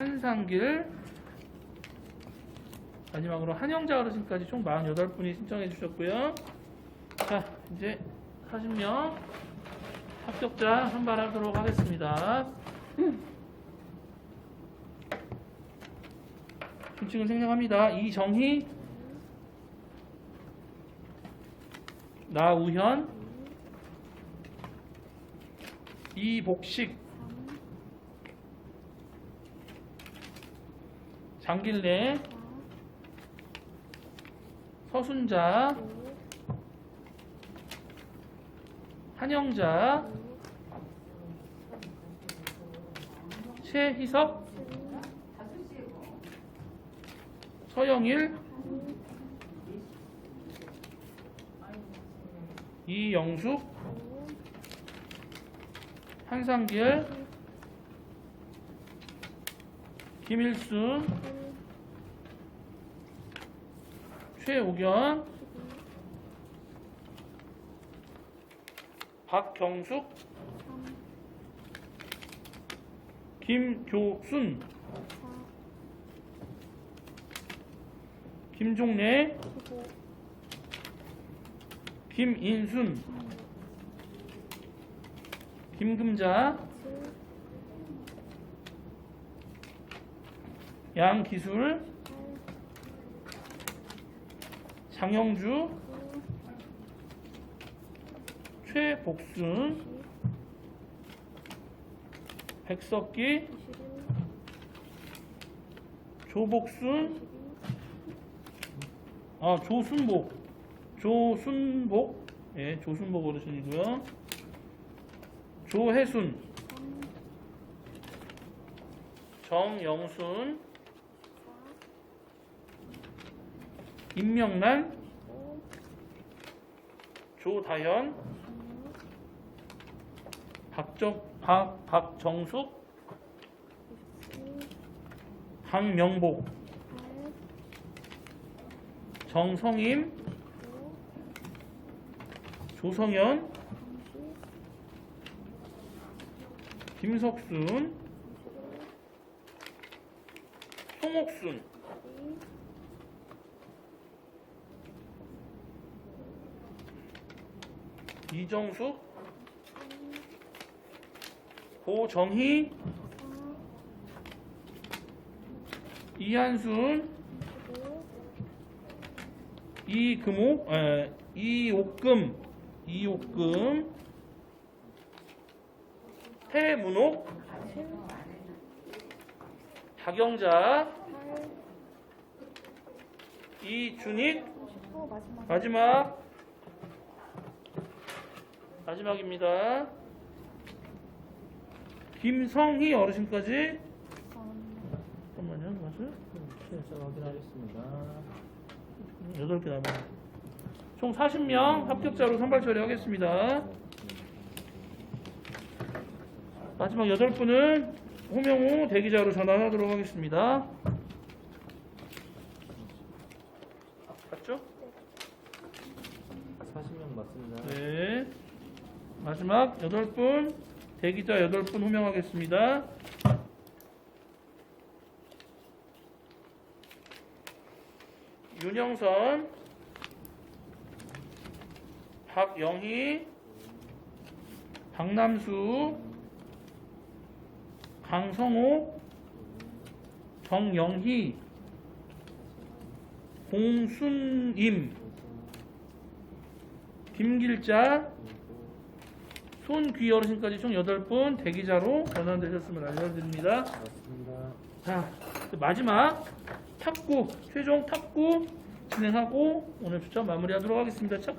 한상길 마지막으로 한영자 어르신까지 총 48분이 신청해 주셨고요. 자, 이제 40명 합격자 선발하도록 하겠습니다. 준칙은 생략합니다. 이정희, 나우현, 이복식, 장길래, 서순자, 한영자, 최희석, 서영일, 이영숙, 한상길, 김일순, 최우견, 박경숙, 김교순, 김종래, 김인순, 김금자, 양기술, 장영주, 최복순, 백석기, 조복순, 아 조순복, 조순복, 예, 조순복 어르신이고요. 조혜순, 정영순, 임명란, 조다현, 박정, 박, 박정숙, 박명복, 정성임, 조성현, 김석순, 송옥순, 이정숙, 고정희, 이한순, 이금옥, 에, 이옥금, 이옥금, 태문옥, 박영자, 이준익, 마지막 마지막입니다. 김성희 어르신까지 잠깐만요, 맞아요? 실사 확인하겠습니다. 여덟 개 남아요. 총 40명 합격자로 선발 처리하겠습니다. 마지막 여덟 분은 호명호 대기자로 전환하도록 하겠습니다. 맞죠? 40명 맞습니다. 네. 마지막 여덟 분 대기자 여덟 분 호명하겠습니다. 윤영선, 박영희, 박남수, 강성호, 정영희, 공순임, 김길자, 손귀 어르신까지 총 8분 대기자로 전환되셨음을 알려드립니다. 맞습니다. 자, 그 마지막 탁구, 최종 탁구 진행하고 오늘 추첨 마무리하도록 하겠습니다. 탁,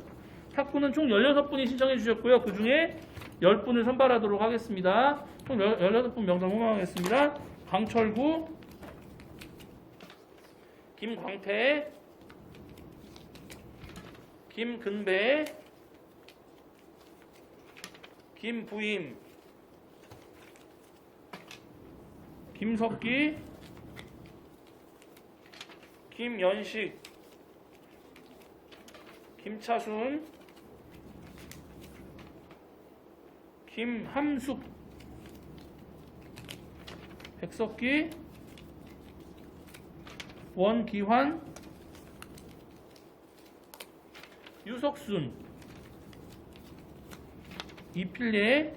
탁구는 총 16분이 신청해 주셨고요. 그 중에 10분을 선발하도록 하겠습니다. 총 16분 명단 호명하겠습니다. 강철구, 김광태, 김근배, 김부임, 김석기, 김연식, 김차순, 김함숙, 백석기, 원기환, 유석순, 이필례,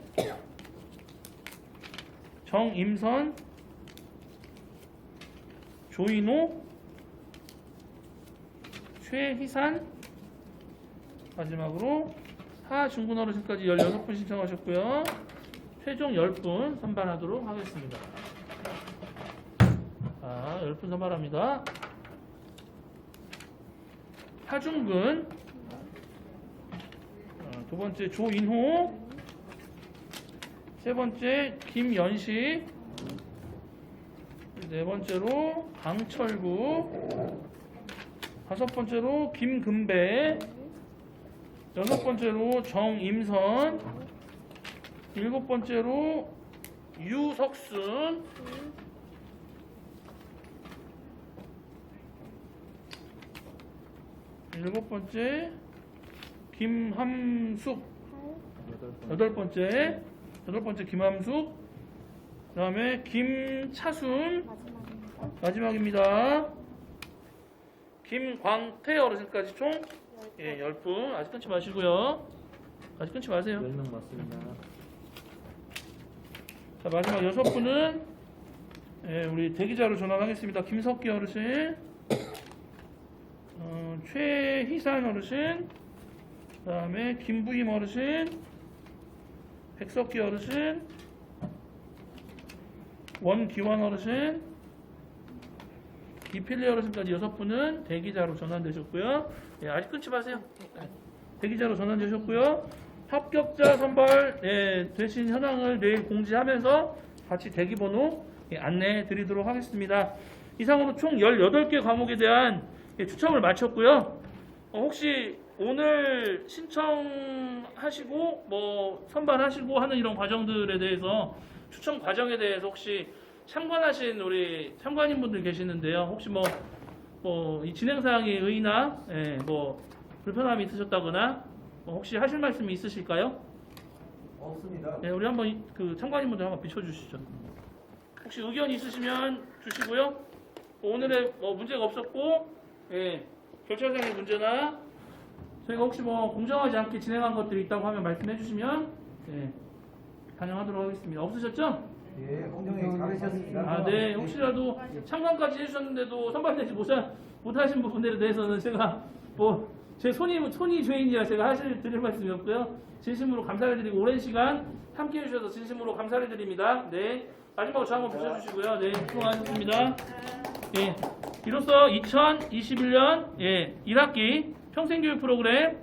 정임선, 조인호, 최희산, 마지막으로 하중군 어르신까지 16분 신청하셨고요. 최종 10분 선발하도록 하겠습니다. 자, 10분 선발합니다. 하중근 어, 두 번째 조인호 세 번째 김연식 네 번째로 강철구. 다섯 번째로 김금배. 여섯 번째로 정임선. 일곱 번째로 유석순. 일곱 번째 김함숙. 여덟 번째 여덟 번째 김함숙 그 다음에 김차순 마지막입니다. 마지막입니다. 김광태 어르신까지 총 예, 10분 아직 끊지 마시고요. 아직 끊지 마세요. 10명 맞습니다. 자 마지막 여섯 분은 예, 우리 대기자로 전환하겠습니다. 김석기 어르신, 어, 최희산 어르신, 그 다음에 김부임 어르신, 백석기 어르신, 원기환 어르신, 이필리 어르신까지 여섯 분은 대기자로 전환되셨고요. 예, 아직 끊지 마세요. 대기자로 전환되셨고요. 합격자 선발 예, 되신 현황을 내일 공지하면서 같이 대기번호 예, 안내해 드리도록 하겠습니다. 이상으로 총 18개 과목에 대한 예, 추첨을 마쳤고요. 어, 혹시 오늘 신청하시고 뭐 선발하시고 하는 이런 과정들에 대해서 추첨 과정에 대해서 혹시 참관하신 우리 참관인 분들 계시는데요. 혹시 뭐 뭐 이 진행 사항에 의의나 예, 뭐 불편함이 있으셨다거나 뭐 혹시 하실 말씀이 있으실까요? 없습니다. 네, 우리 한번 이- 그 참관인분들 한번 비춰주시죠. 혹시 의견 있으시면 주시고요. 오늘의 뭐 문제가 없었고, 예, 결철상의 문제나 저희가 혹시 뭐 공정하지 않게 진행한 것들이 있다고 하면 말씀해 주시면 예, 반영하도록 하겠습니다. 없으셨죠? 예, 공정히 잘하셨습니다. 아, 네. 혹시라도 참관까지 해주셨는데도 선발되지 못하, 못하신 부분들에 대해서는 제가 뭐 제 손이 손이 죄인이라 제가 하실 드릴 말씀이 없고요. 진심으로 감사를 드리고 오랜 시간 함께 해주셔서 진심으로 감사를 드립니다. 네. 마지막으로 저 한번 붙여주시고요. 네. 수고하셨습니다. 예. 이로써 2021년 예, 1학기 평생교육 프로그램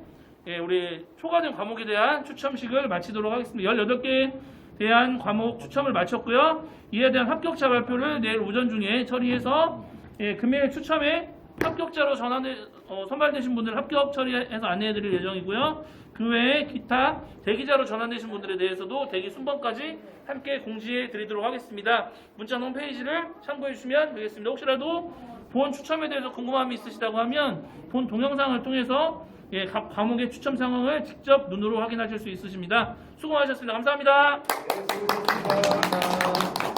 예, 우리 초과된 과목에 대한 추첨식을 마치도록 하겠습니다. 18개 대한 과목 추첨을 마쳤고요. 이에 대한 합격자 발표를 내일 오전 중에 처리해서 예, 금일 추첨에 합격자로 전환 어, 선발되신 분들 합격 처리해서 안내해드릴 예정이고요. 그 외에 기타 대기자로 전환되신 분들에 대해서도 대기 순번까지 함께 공지해 드리도록 하겠습니다. 문자 홈페이지를 참고해 주시면 되겠습니다. 혹시라도 본 추첨에 대해서 궁금함이 있으시다고 하면 본 동영상을 통해서 예, 각 과목의 추첨 상황을 직접 눈으로 확인하실 수 있으십니다. 수고하셨습니다. 감사합니다. 예, 수고하셨습니다.